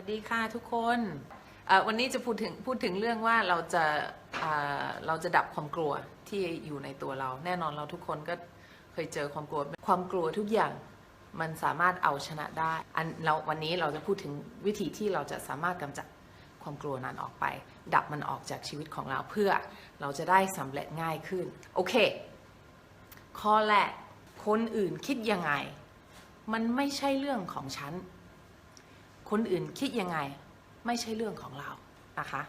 วัสดีค่ะทุกคนวันนี้จะพูดถึงพูดถึงเรื่องว่าเราจะเราจะดับความกลัวที่อยู่ในตัวเรา แน่นอนเราทุกคนก็เคยเจอความกลัว ความกลัวทุกอย่างมันสามารถเอาชนะได้ อันเราวันนี้เราจะพูดถึงวิธีที่เราจะสามารถกำจัดความกลัวนั้นออกไป ดับมันออกจากชีวิตของเราเพื่อเราจะได้สำเร็จง่ายขึ้น โอเค ข้อแรกคนอื่นคิดยังไง มันไม่ใช่เรื่องของฉัน คนอื่นคิดยังไงไม่ใช่เรื่องของเรานะคะ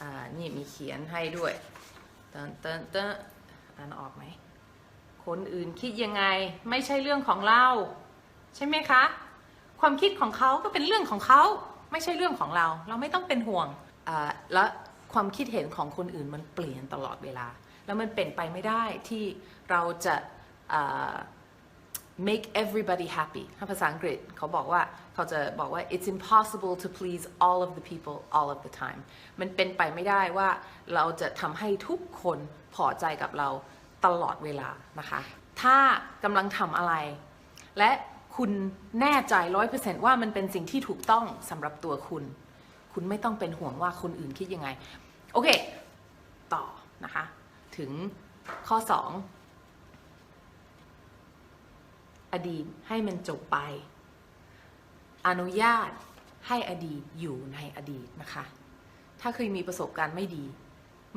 อ่านี่มีเขียนให้ด้วยเตินเตินเตินอ่านออกไหมคนอื่นคิดยังไงไม่ใช่เรื่องของเรา ใช่ไหมคะ ความคิดของเขาก็เป็นเรื่องของเขาไม่ใช่เรื่องของเรา เราไม่ต้องเป็นห่วงและความคิดเห็นของคนอื่นมันเปลี่ยนตลอดเวลา แล้วมันเป็นไปไม่ได้ที่เราจะ make everybody happy ถ้าภาษาอังกฤษเขาบอกว่าเขาจะบอกว่า it's impossible to please all of the people all of the time มันเป็นไปไม่ได้ว่าเราจะทำให้ทุกคนพอใจกับเราตลอดเวลานะคะ ถ้ากำลังทำอะไร และคุณแน่ใจร้อยเปอร์เซนต์ว่ามันเป็นสิ่งที่ถูกต้องสำหรับตัวคุณ คุณไม่ต้องเป็นห่วงว่าคนอื่นคิดยังไง โอเค ต่อนะคะ ถึงข้อ 2 อดีตให้มันจบไป อนุญาตให้อดีตอยู่ในอดีตนะคะ ถ้าเคยมีประสบการณ์ไม่ดี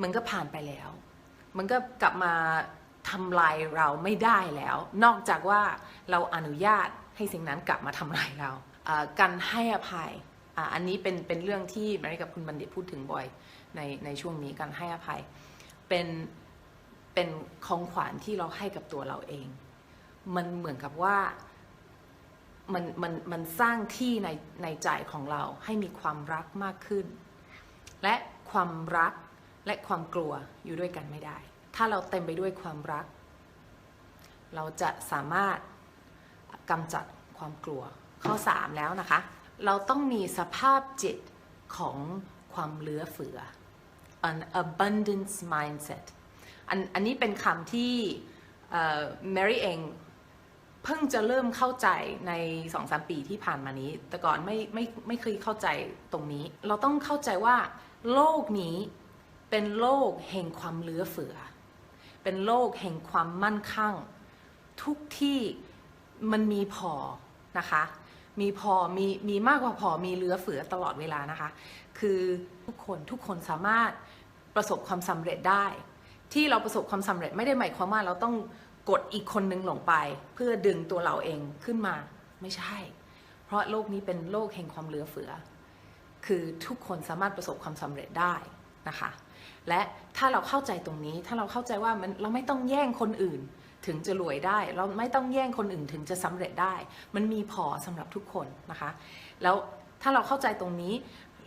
มันก็ผ่านไปแล้ว มันก็กลับมาทำลายเราไม่ได้แล้ว นอกจากว่าเราอนุญาตให้สิ่งนั้นกลับมาทำลายเรา การให้อภัยอ,อันนี้เป็นเป็นเรื่องที่แมรี่กับคุณบัณฑิตพูดถึงบ่อยในในช่วงนี้การให้อภัย เป็นเป็นของขวัญที่เราให้กับตัวเราเอง มันเหมือนกับว่ามันมันมันสร้างที่ในในใจของเราให้มีความรักมากขึ้น และความรักและความกลัวอยู่ด้วยกันไม่ได้ ถ้าเราเต็มไปด้วยความรัก เราจะสามารถกำจัดความกลัวข้อ 3 แล้วนะคะ เราต้องมีสภาพจิตของความเหลือเฟือ an abundance mindset อันอันนี้เป็นคำที่แมรี่เอง เพิ่งจะเริ่มเข้าใจในสองสามปีที่ผ่านมานี้ แต่ก่อนไม่ไม่ไม่เคยเข้าใจตรงนี้ เราต้องเข้าใจว่า โลกนี้เป็นโลกแห่งความเหลือเฟือ เป็นโลกแห่งความมั่นคั่งทุกที่มันมีพอนะคะ มีพอมีมีมากกว่าพอมีเหลือเฟือตลอดเวลานะคะ คือทุกคนทุกคนสามารถประสบความสำเร็จได้ ที่เราประสบความสำเร็จไม่ได้หมายความว่าเราต้อง กดอีกคนนึงลงไป เพื่อดึงตัวเราเองขึ้นมาไม่ใช่ เพราะโลกนี้เป็นโลกแห่งความเหลือเฟือ คือทุกคนสามารถประสบความสำเร็จได้นะคะ และถ้าเราเข้าใจตรงนี้ถ้าเราเข้าใจว่ามันเราไม่ต้องแย่งคนอื่นถึงจะรวยได้ เราไม่ต้องแย่งคนอื่นถึงจะสำเร็จได้ มันมีพอสำหรับทุกคนนะคะ แล้วถ้าเราเข้าใจตรงนี้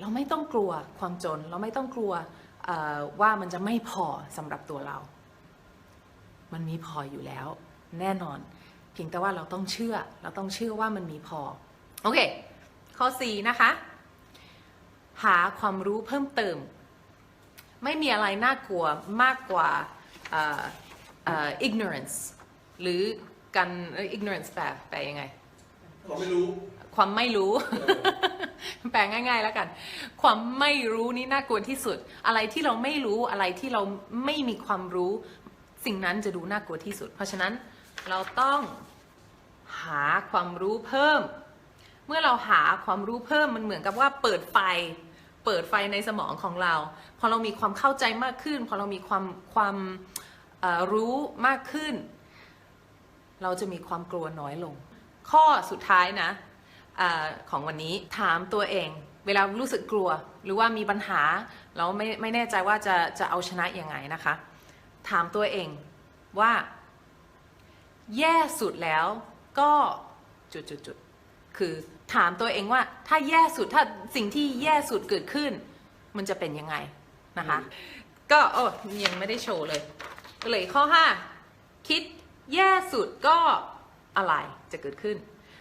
เราไม่ต้องกลัวความจน เราไม่ต้องกลัวว่ามันจะไม่พอสำหรับตัวเรา มันมีพออยู่แล้ว แน่นอน เพียงแต่ว่าเราต้องเชื่อ เราต้องเชื่อว่ามันมีพอ โอเค ข้อ 4 นะคะ หาความรู้เพิ่มเติม ไม่มีอะไรน่ากลัวมากกว่าเอ่อเอ่อ ignorance หรือการเอ่อ ignorance แปลแปลยังไงเราไม่รู้ ความไม่รู้ แปลง่าย ๆ แล้วกัน ความไม่รู้นี่น่ากลัวที่สุด อะไรที่เราไม่รู้อะไรที่เราไม่มีความรู้ สิ่งนั้นจะดูน่ากลัวที่สุด เพราะฉะนั้นเราต้องหาความรู้เพิ่ม เมื่อเราหาความรู้เพิ่มมันเหมือนกับว่าเปิดไฟ เปิดไฟในสมองของเรา พอเรามีความเข้าใจมากขึ้น พอเรามีความความรู้มากขึ้น เราจะมีความกลัวน้อยลง ข้อสุดท้ายนะอของวันนี้ถามตัวเอง เวลารู้สึกกลัว หรือว่ามีปัญหา เราไม่ไม่แน่ใจว่าจะจะเอาชนะยังไงนะคะ ถามตัวเองว่า แย่สุดแล้วก็จุดจุดจุดคือถามตัวเองว่าถ้าแย่สุดถ้าสิ่งที่แย่สุดเกิดขึ้น มันจะเป็นยังไงนะคะ ก็โอ้ยังไม่ได้โชว์เลยก็เลยข้อ 5 คิดแย่สุดก็อะไรจะเกิดขึ้น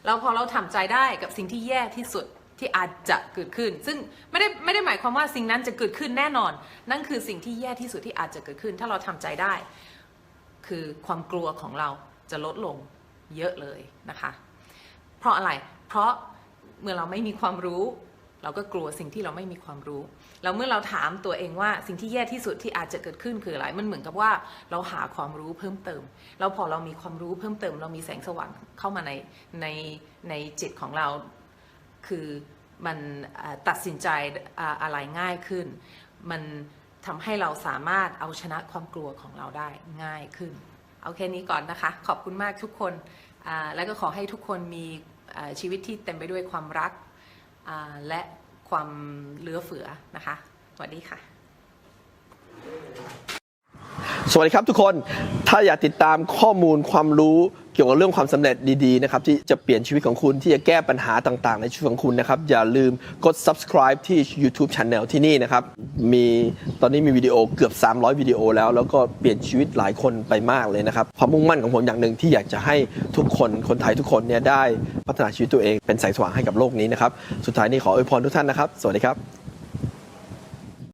แล้วพอเราทำใจได้กับสิ่งที่แย่ที่สุด ที่อาจจะเกิดขึ้น ซึ่งไม่ได้ไม่ได้หมายความว่าสิ่งนั้นจะเกิดขึ้นแน่นอน นั่นคือสิ่งที่แย่ที่สุดที่อาจจะเกิดขึ้น ถ้าเราทำใจได้ คือความกลัวของเราจะลดลงเยอะเลยนะคะ เพราะอะไร เพราะเมื่อเราไม่มีความรู้ เราก็กลัวสิ่งที่เราไม่มีความรู้ แล้วเมื่อเราถามตัวเองว่าสิ่งที่แย่ที่สุดที่อาจจะเกิดขึ้นคืออะไร มันเหมือนกับว่าเราหาความรู้เพิ่มเติม แล้วพอเรามีความรู้เพิ่มเติม เรามีแสงสว่างเข้ามาในในในจิตของเรา คือมันตัดสินใจอะไรง่ายขึ้น มันทำให้เราสามารถเอาชนะความกลัวของเราได้ง่ายขึ้น เอาแค่นี้ก่อนนะคะ ขอบคุณมากทุกคน แล้วก็ขอให้ทุกคนมีชีวิตที่เต็มไปด้วยความรักและความเหลือเฟือนะคะ สวัสดีค่ะ สวัสดีครับทุกคน ถ้าอยากติดตามข้อมูลความรู้เกี่ยวกับเรื่องความสำเร็จดีๆนะครับที่จะเปลี่ยนชีวิตของคุณที่จะแก้ปัญหาต่างๆ ในชีวิตของคุณนะครับอย่าลืมกด subscribe ที่ YouTube Channel ที่นี่นะครับมีตอนนี้มีวิดีโอเกือบ 300 วิดีโอแล้ว แล้วก็เปลี่ยนชีวิตหลายคนไปมากเลยนะครับความมุ่งมั่นของผมอย่างหนึ่งที่อยากจะให้ทุกคนคนไทยทุกคนเนี่ยได้พัฒนาชีวิตตัวเองเป็นแสงสว่างให้กับโลกนี้นะครับสุดท้ายนี้ขออวยพรทุกท่านนะครับ สวัสดีครับ